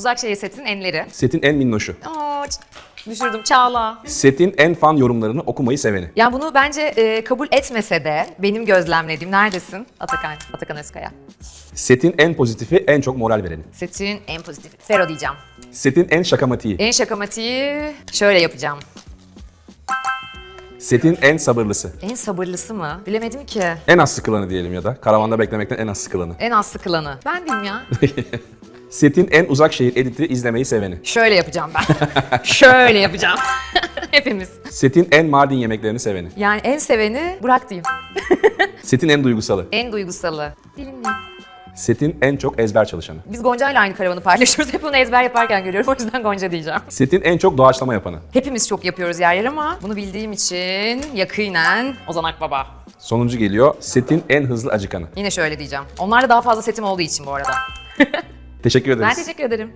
Uzak şehir setin enleri. Setin en minnoşu. Aa, düşürdüm Çağla. Setin en fan yorumlarını okumayı seveni. Yani bunu bence e, kabul etmese de benim gözlemlediğim neredesin? Atakan, Atakan Özkaya. Setin en pozitifi, en çok moral vereni. Setin en pozitifi. Fero diyeceğim. Setin en şakamatiği. En şakamatiği şöyle yapacağım. Setin en sabırlısı. En sabırlısı mı? Bilemedim ki. En az sıkılanı diyelim ya da. Karavanda beklemekten en az sıkılanı. En az sıkılanı. Ben diyeyim ya. Setin en uzak şehir editi izlemeyi seveni. Şöyle yapacağım ben. Şöyle yapacağım. Hepimiz. Setin en Mardin yemeklerini seveni. Yani en seveni Burak diyeyim. Setin en duygusalı. En duygusalı. Dilinli. Setin en çok ezber çalışanı. Biz Gonca ile aynı karavanı paylaşıyoruz. Hep onu ezber yaparken görüyorum. O yüzden Gonca diyeceğim. Setin en çok doğaçlama yapanı. Hepimiz çok yapıyoruz yer yer ama bunu bildiğim için yakinen Ozan Akbaba. Sonuncu geliyor. Setin en hızlı acıkanı. Yine şöyle diyeceğim. Onlarla daha fazla setim olduğu için bu arada. Teşekkür ederiz. Ben teşekkür ederim.